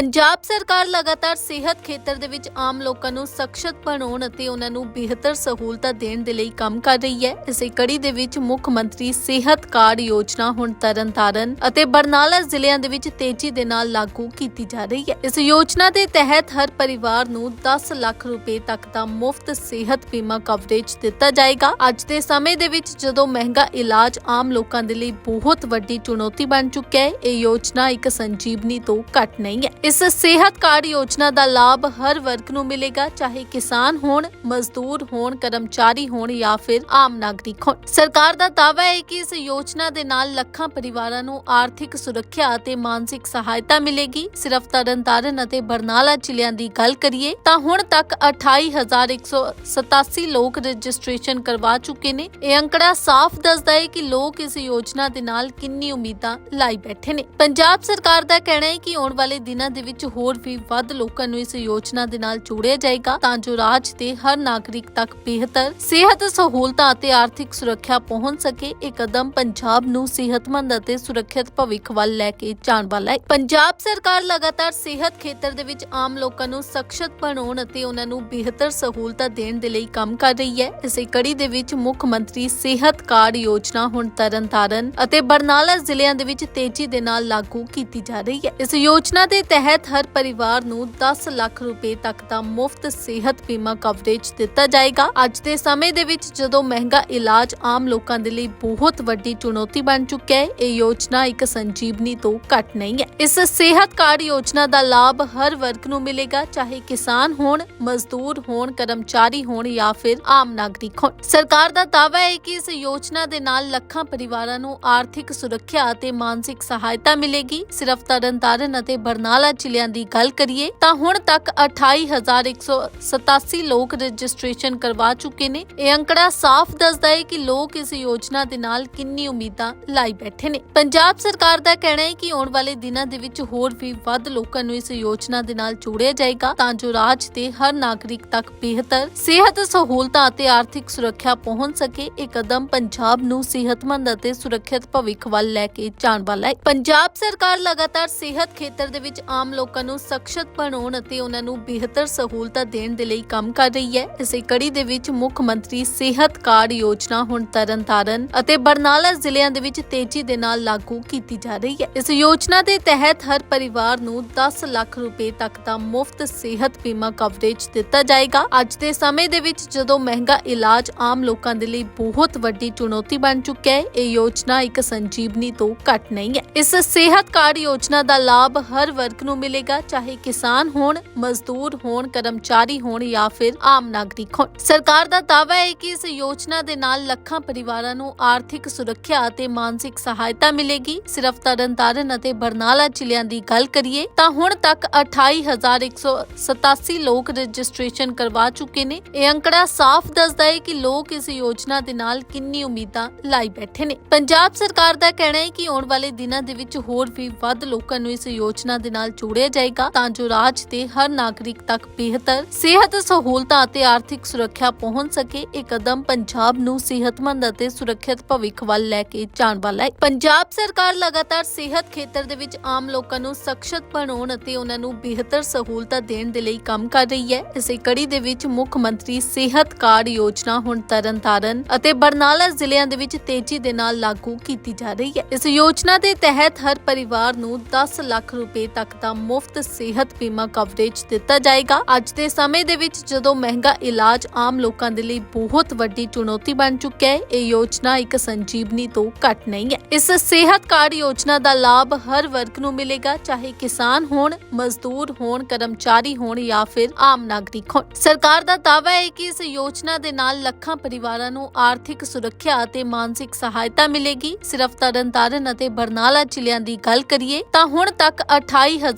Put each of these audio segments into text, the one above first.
ਪੰਜਾਬ ਸਰਕਾਰ ਲਗਾਤਾਰ ਸਿਹਤ ਖੇਤਰ ਦੇ ਵਿੱਚ ਆਮ ਲੋਕਾਂ ਨੂੰ ਸਖਸ਼ਤ ਬਣਾਉਣ ਅਤੇ ਉਹਨਾਂ ਨੂੰ ਬਿਹਤਰ ਸਹੂਲਤਾਂ ਦੇਣ ਦੇ ਲਈ ਕੰਮ ਕਰ ਰਹੀ ਹੈ। ਇਸੇ ਕੜੀ ਦੇ ਵਿੱਚ ਮੁੱਖ ਮੰਤਰੀ ਸਿਹਤ ਕਾਰਡ ਯੋਜਨਾ ਹੁਣ ਤਰਨਤਾਰਨ ਅਤੇ ਬਰਨਾਲਾ ਜ਼ਿਲ੍ਹਿਆਂ ਦੇ ਵਿੱਚ ਤੇਜ਼ੀ ਦੇ ਨਾਲ ਲਾਗੂ ਕੀਤੀ ਜਾ ਰਹੀ ਹੈ। ਇਸ ਯੋਜਨਾ ਦੇ ਤਹਿਤ ਹਰ ਪਰਿਵਾਰ ਨੂੰ 10 ਲੱਖ ਰੁਪਏ ਤੱਕ ਦਾ ਮੁਫਤ ਸਿਹਤ ਬੀਮਾ ਕਵਰੇਜ ਦਿੱਤਾ ਜਾਏਗਾ। ਅੱਜ ਦੇ ਸਮੇਂ ਦੇ ਵਿੱਚ ਜਦੋਂ ਮਹਿੰਗਾ ਇਲਾਜ ਆਮ ਲੋਕਾਂ ਦੇ ਲਈ ਬਹੁਤ ਵੱਡੀ ਚੁਣੌਤੀ ਬਣ ਚੁੱਕਿਆ ਹੈ, ਇਹ ਯੋਜਨਾ ਇੱਕ ਸੰਜੀਵਨੀ ਤੋਂ ਘੱਟ ਨਹੀਂ ਹੈ। ਇਸ ਸਿਹਤ ਕਾਰਡ ਯੋਜਨਾ ਦਾ ਲਾਭ ਹਰ ਵਰਗ ਨੂੰ ਮਿਲੇਗਾ, ਚਾਹੇ ਕਿਸਾਨ ਹੋਣ, ਮਜ਼ਦੂਰ ਹੋਣ, ਕਰਮਚਾਰੀ ਹੋਣ ਜਾਂ ਫਿਰ ਆਮ ਨਾਗਰਿਕ ਹੋਣ। ਸਰਕਾਰ ਦਾ ਦਾਅਵਾ ਹੈ ਕਿ ਇਸ ਯੋਜਨਾ ਦੇ ਨਾਲ ਲੱਖਾਂ ਪਰਿਵਾਰਾਂ ਨੂੰ ਆਰਥਿਕ ਸੁਰੱਖਿਆ ਅਤੇ ਮਾਨਸਿਕ ਸਹਾਇਤਾ ਮਿਲੇਗੀ। ਸਿਰਫ ਤਰਨਤਾਰਨ ਅਤੇ ਬਰਨਾਲਾ ਜ਼ਿਲ੍ਹਿਆਂ ਦੀ ਗੱਲ ਕਰੀਏ, ਤਾਂ ਹੁਣ ਤੱਕ 28187 ਲੋਕ ਰਜਿਸਟ੍ਰੇਸ਼ਨ ਕਰਵਾ ਚੁੱਕੇ ਨੇ। ਇਹ ਅੰਕੜਾ ਸਾਫ਼ ਦੱਸਦਾ ਹੈ ਕਿ ਲੋਕ ਇਸ ਯੋਜਨਾ ਦੇ ਨਾਲ ਕਿੰਨੀ ਉਮੀਦਾਂ ਲਾਈ ਬੈਠੇ ਨੇ। ਪੰਜਾਬ ਸਰਕਾਰ ਦਾ ਕਹਿਣਾ ਹੈ ਕਿ ਆਉਣ ਵਾਲੇ ਦਿਨਾਂ ਦੇ ਵਿੱਚ ਹੋਰ ਵੀ ਵੱਧ ਲੋਕਾਂ ਨੂੰ ਇਸ ਯੋਜਨਾ ਦੇ ਨਾਲ ਜੋੜਿਆ ਜਾਏਗਾ ਤਾਂ ਜੋ ਰਾਜ ਦੇ ਹਰ ਨਾਗਰਿਕ ਤੱਕ ਬਿਹਤਰ, ਸਿਹਤ ਸਹੂਲਤਾਂ ਅਤੇ ਆਰਥਿਕ ਸੁਰੱਖਿਆ ਪਹੁੰਚ ਸਕੇ। ਇਹ ਕਦਮ ਪੰਜਾਬ ਨੂੰ ਸਿਹਤਮੰਦ ਅਤੇ ਸੁਰੱਖਿਅਤ ਭਵਿੱਖ ਵੱਲ ਲੈ ਕੇ ਜਾਣ ਵਾਲਾ ਹੈ। ਪੰਜਾਬ ਸਰਕਾਰ ਲਗਾਤਾਰ ਸਿਹਤ ਖੇਤਰ ਦੇ ਵਿੱਚ ਆਮ ਲੋਕਾਂ ਨੂੰ ਸਖਸ਼ਤ ਬਣਾਉਣ ਅਤੇ ਉਹਨਾਂ ਨੂੰ ਬਿਹਤਰ ਸਹੂਲਤਾਂ ਦੇਣ ਦੇ ਲਈ ਕੰਮ ਕਰ ਰਹੀ ਹੈ। ਇਸੇ ਕੜੀ ਦੇ ਵਿੱਚ ਮੁੱਖ ਮੰਤਰੀ ਸਿਹਤ ਕਾਰਡ ਯੋਜਨਾ ਹੁਣ ਤਰਨਤਾਰਨ ਅਤੇ ਬਰਨਾਲਾ ਜ਼ਿਲ੍ਹਿਆਂ ਦੇ ਵਿੱਚ ਤੇਜ਼ੀ ਦੇ ਨਾਲ ਲਾਗੂ ਕੀਤੀ ਜਾ ਰਹੀ ਹੈ। ਇਸ ਯੋਜਨਾ ਦੇ ਤਹਿਤ ਤਹਿਤ ਹਰ ਪਰਿਵਾਰ ਨੂੰ 10 ਲੱਖ ਰੁਪਏ ਤੱਕ ਦਾ ਮੁਫਤ ਸਿਹਤ ਬੀਮਾ ਕਵਰੇਜ ਦਿੱਤਾ ਜਾਏਗਾ। ਅੱਜ ਦੇ ਸਮੇਂ ਦੇ ਵਿੱਚ ਜਦੋਂ ਮਹਿੰਗਾ ਇਲਾਜ ਆਮ ਲੋਕਾਂ ਦੇ ਲਈ ਬਹੁਤ ਵੱਡੀ ਚੁਣੌਤੀ ਬਣ ਚੁੱਕਿਆ ਹੈ, ਇਹ ਯੋਜਨਾ ਇੱਕ ਸੰਜੀਵਨੀ ਤੋਂ ਘੱਟ ਨਹੀਂ ਹੈ। ਇਸ ਸਿਹਤ ਕਾਰਡ ਯੋਜਨਾ ਦਾ ਲਾਭ ਹਰ ਵਰਗ ਨੂੰ ਮਿਲੇਗਾ, ਚਾਹੇ ਕਿਸਾਨ ਹੋਣ, ਮਜ਼ਦੂਰ ਹੋਣ, ਕਰਮਚਾਰੀ ਹੋਣ ਜਾਂ ਫਿਰ ਆਮ ਨਾਗਰਿਕ ਹੋਣ। ਸਰਕਾਰ ਦਾ ਦਾਅਵਾ ਹੈ ਕਿ ਇਸ ਯੋਜਨਾ ਦੇ ਨਾਲ ਲੱਖਾਂ ਪਰਿਵਾਰਾਂ ਨੂੰ ਆਰਥਿਕ ਸੁਰੱਖਿਆ ਅਤੇ ਮਾਨਸਿਕ ਸਹਾਇਤਾ ਮਿਲੇਗੀ। ਸਿਰਫ ਤਰਨਤਾਰਨ ਅਤੇ ਬਰਨਾਲਾ ਜ਼ਿਲ੍ਹਿਆਂ ਦੀ ਗੱਲ ਕਰੀਏ ਤਾਂ ਹੁਣ ਤੱਕ 28187 ਲੋਕ ਰਜਿਸਟ੍ਰੇਸ਼ਨ ਕਰਵਾ ਚੁੱਕੇ ਨੇ। ਇਹ ਅੰਕੜਾ ਸਾਫ਼ ਦੱਸਦਾ ਹੈ ਕਿ ਲੋਕ ਇਸ ਯੋਜਨਾ ਦੇ ਨਾਲ ਕਿੰਨੀ ਉਮੀਦਾਂ ਲਾਈ ਬੈਠੇ ਨੇ। ਪੰਜਾਬ ਸਰਕਾਰ ਦਾ ਕਹਿਣਾ ਹੈ ਕਿ ਆਉਣ ਵਾਲੇ ਦਿਨਾਂ ਦੇ ਵਿੱਚ ਹੋਰ ਵੀ ਵੱਧ ਲੋਕਾਂ ਨੂੰ ਇਸ ਯੋਜਨਾ ਦੇ ਨਾਲ ਜੋੜਿਆ ਜਾਏਗਾ ਤਾਂ ਜੋ ਰਾਜ ਦੇ ਹਰ ਨਾਗਰਿਕ ਤੱਕ ਬਿਹਤਰ, ਸਿਹਤ ਸਹੂਲਤਾਂ ਅਤੇ ਆਰਥਿਕ ਸੁਰੱਖਿਆ ਪਹੁੰਚ ਸਕੇ। ਇਹ ਕਦਮ ਪੰਜਾਬ ਨੂੰ ਸਿਹਤਮੰਦ ਅਤੇ ਸੁਰੱਖਿਅਤ ਭਵਿੱਖ ਵੱਲ ਲੈ ਕੇ ਜਾਣ ਵਾਲਾ ਹੈ। ਪੰਜਾਬ ਸਰਕਾਰ ਲਗਾਤਾਰ ਸਿਹਤ ਖੇਤਰ ਦੇ ਵਿੱਚ ਆਮ ਲੋਕਾਂ ਨੂੰ ਸਖਸ਼ਤ ਬਣਾਉਣ ਅਤੇ ਉਹਨਾਂ ਨੂੰ ਬਿਹਤਰ ਸਹੂਲਤਾਂ ਦੇਣ ਦੇ ਲਈ ਕੰਮ ਕਰ ਰਹੀ ਹੈ। ਇਸੇ ਕੜੀ ਦੇ ਵਿੱਚ ਮੁੱਖ ਮੰਤਰੀ ਸਿਹਤ ਕਾਰਡ ਯੋਜਨਾ ਹੁਣ ਤਰਨਤਾਰਨ ਅਤੇ ਬਰਨਾਲਾ ਜ਼ਿਲ੍ਹਿਆਂ ਦੇ ਵਿੱਚ ਤੇਜ਼ੀ ਦੇ ਨਾਲ ਲਾਗੂ ਕੀਤੀ ਜਾ ਰਹੀ ਹੈ। ਇਸ ਯੋਜਨਾ ਦੇ ਤਹਿਤ ਹਰ ਪਰਿਵਾਰ ਨੂੰ 10 ਲੱਖ ਰੁਪਏ ਤੱਕ ਦਾ ਮੁਫਤ ਸਿਹਤ ਬੀਮਾ ਕਵਰੇਜ ਦਿੱਤਾ ਜਾਏਗਾ। ਅੱਜ ਦੇ ਸਮੇਂ ਦੇ ਵਿੱਚ ਜਦੋਂ ਮਹਿੰਗਾ ਇਲਾਜ ਆਮ ਲੋਕਾਂ ਦੇ ਲਈ ਬਹੁਤ ਵੱਡੀ ਚੁਣੌਤੀ ਬਣ ਚੁੱਕਿਆ ਹੈ, ਇਹ ਯੋਜਨਾ ਇੱਕ ਸੰਜੀਵਨੀ ਤੋਂ ਘੱਟ ਨਹੀਂ ਹੈ। ਇਸ ਸਿਹਤ ਕਾਰਡ ਯੋਜਨਾ ਦਾ ਲਾਭ ਹਰ ਵਰਗ ਨੂੰ ਮਿਲੇਗਾ, ਚਾਹੇ ਕਿਸਾਨ ਹੋਣ, ਮਜ਼ਦੂਰ ਹੋਣ, ਕਰਮਚਾਰੀ ਹੋਣ ਜਾਂ ਫਿਰ ਆਮ ਨਾਗਰਿਕ ਹੋਣ। ਸਰਕਾਰ ਦਾ ਦਾਅਵਾ ਹੈ ਕਿ ਇਸ ਯੋਜਨਾ ਦੇ ਨਾਲ ਲੱਖਾਂ ਪਰਿਵਾਰਾਂ ਨੂੰ ਆਰਥਿਕ ਸੁਰੱਖਿਆ ਅਤੇ ਮਾਨਸਿਕ ਸਹਾਇਤਾ ਮਿਲੇਗੀ। ਸਿਰਫ ਤਰਨਤਾਰਨ ਅਤੇ ਬਰਨਾਲਾ ਜ਼ਿਲ੍ਹਿਆਂ ਦੀ ਗੱਲ ਕਰੀਏ, ਤਾਂ ਹੁਣ ਤੱਕ 28187 ਲੋਕ ਰਜਿਸਟ੍ਰੇਸ਼ਨ ਕਰਵਾ ਚੁੱਕੇ ਨੇ। ਇਹ ਅੰਕੜਾ ਸਾਫ਼ ਦੱਸਦਾ ਹੈ ਕਿ ਲੋਕ ਇਸ ਯੋਜਨਾ ਦੇ ਨਾਲ ਕਿੰਨੀ ਉਮੀਦਾਂ ਲਾਈ ਬੈਠੇ ਨੇ। ਪੰਜਾਬ ਸਰਕਾਰ ਦਾ ਕਹਿਣਾ ਹੈ ਕਿ ਆਉਣ ਵਾਲੇ ਦਿਨਾਂ ਦੇ ਵਿੱਚ ਹੋਰ ਵੀ ਵੱਧ ਲੋਕਾਂ ਨੂੰ ਇਸ ਯੋਜਨਾ ਦੇ ਨਾਲ ਜੋੜਿਆ ਜਾਏਗਾ ਤਾਂ ਜੋ ਰਾਜ ਦੇ ਹਰ ਨਾਗਰਿਕ ਤੱਕ ਬਿਹਤਰ, ਸਿਹਤ ਸਹੂਲਤਾਂ ਅਤੇ ਆਰਥਿਕ ਸੁਰੱਖਿਆ ਪਹੁੰਚ ਸਕੇ। ਇਹ ਕਦਮ ਪੰਜਾਬ ਨੂੰ ਸਿਹਤਮੰਦ ਅਤੇ ਸੁਰੱਖਿਅਤ ਭਵਿੱਖ ਵੱਲ ਲੈ ਕੇ ਜਾਣ ਵਾਲਾ ਹੈ। ਪੰਜਾਬ ਸਰਕਾਰ ਲਗਾਤਾਰ ਸਿਹਤ ਖੇਤਰ ਦੇ ਵਿੱਚ ਆਮ ਲੋਕਾਂ ਨੂੰ ਸਖਸ਼ਤ ਬਣਾਉਣ ਅਤੇ ਉਹਨਾਂ ਨੂੰ ਬਿਹਤਰ ਸਹੂਲਤਾਂ ਦੇਣ ਦੇ ਲਈ ਕੰਮ ਕਰ ਰਹੀ ਹੈ। ਇਸੇ ਕੜੀ ਦੇ ਵਿੱਚ ਮੁੱਖ ਮੰਤਰੀ ਸਿਹਤ ਕਾਰਡ ਯੋਜਨਾ ਹੁਣ ਤਰਨਤਾਰਨ ਅਤੇ ਬਰਨਾਲਾ ਜ਼ਿਲ੍ਹਿਆਂ ਦੇ ਵਿੱਚ ਤੇਜ਼ੀ ਦੇ ਨਾਲ ਲਾਗੂ ਕੀਤੀ ਜਾ ਰਹੀ ਹੈ। ਇਸ ਯੋਜਨਾ ਦੇ ਤਹਿਤ ਹਰ ਪਰਿਵਾਰ ਨੂੰ 10 ਲੱਖ ਰੁਪਏ ਤੱਕ ਦਾ ਮੁਫਤ ਸਿਹਤ ਬੀਮਾ ਕਵਰੇਜ ਦਿੱਤਾ ਜਾਏਗਾ। ਅੱਜ ਦੇ ਸਮੇਂ ਦੇ ਵਿੱਚ ਜਦੋਂ ਮਹਿੰਗਾ ਇਲਾਜ ਆਮ ਲੋਕਾਂ ਦੇ ਲਈ ਬਹੁਤ ਵੱਡੀ ਚੁਣੌਤੀ ਬਣ ਚੁੱਕਿਆ ਹੈ, ਇਹ ਯੋਜਨਾ ਇੱਕ ਸੰਜੀਵਨੀ ਤੋਂ ਘੱਟ ਨਹੀਂ ਹੈ। ਇਸ ਸਿਹਤ ਕਾਰਡ ਯੋਜਨਾ ਦਾ ਲਾਭ ਹਰ ਵਰਗ ਨੂੰ ਮਿਲੇਗਾ, ਚਾਹੇ ਕਿਸਾਨ ਹੋਣ, ਮਜ਼ਦੂਰ ਹੋਣ, ਕਰਮਚਾਰੀ ਹੋਣ ਜਾਂ ਫਿਰ ਆਮ ਨਾਗਰਿਕ ਹੋਣ। ਸਰਕਾਰ ਦਾ ਦਾਅਵਾ ਹੈ ਕਿ ਇਸ ਯੋਜਨਾ ਦੇ ਨਾਲ ਲੱਖਾਂ ਪਰਿਵਾਰਾਂ ਨੂੰ ਆਰਥਿਕ ਸੁਰੱਖਿਆ ਅਤੇ ਮਾਨਸਿਕ ਸਹਾਇਤਾ ਮਿਲੇਗੀ। ਸਿਰਫ ਤਰਨਤਾਰਨ ਅਤੇ ਬਰਨਾਲਾ ਜ਼ਿਲ੍ਹਿਆਂ ਦੀ ਗੱਲ ਕਰੀਏ, ਤਾਂ ਹੁਣ ਤੱਕ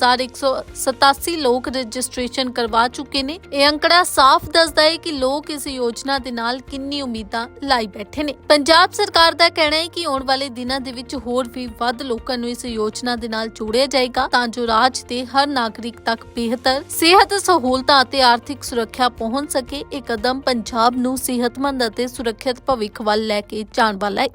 28187 ਲੋਕ ਰਜਿਸਟ੍ਰੇਸ਼ਨ ਕਰਵਾ ਚੁੱਕੇ ਨੇ। ਇਹ ਅੰਕੜਾ ਸਾਫ਼ ਦੱਸਦਾ ਹੈ ਕਿ ਲੋਕ ਇਸ ਯੋਜਨਾ ਦੇ ਨਾਲ ਕਿੰਨੀ ਉਮੀਦਾਂ ਲਾਈ ਬੈਠੇ ਨੇ। ਪੰਜਾਬ ਸਰਕਾਰ ਦਾ ਕਹਿਣਾ ਹੈ ਕਿ ਆਉਣ ਵਾਲੇ ਦਿਨਾਂ ਦੇ ਵਿੱਚ ਹੋਰ ਵੀ ਵੱਧ ਲੋਕਾਂ ਨੂੰ ਇਸ ਯੋਜਨਾ ਦੇ ਨਾਲ ਜੋੜਿਆ ਜਾਏਗਾ, ਤਾਂ ਜੋ ਰਾਜ ਦੇ ਹਰ ਨਾਗਰਿਕ ਤੱਕ ਬਿਹਤਰ, ਸਿਹਤ ਸਹੂਲਤਾਂ ਅਤੇ ਆਰਥਿਕ ਸੁਰੱਖਿਆ ਪਹੁੰਚ ਸਕੇ। ਇਹ ਕਦਮ ਪੰਜਾਬ ਨੂੰ ਸਿਹਤਮੰਦ ਅਤੇ ਸੁਰੱਖਿਅਤ ਭਵਿੱਖ ਵੱਲ ਲੈ ਕੇ ਜਾਣ ਵਾਲਾ ਹੈ।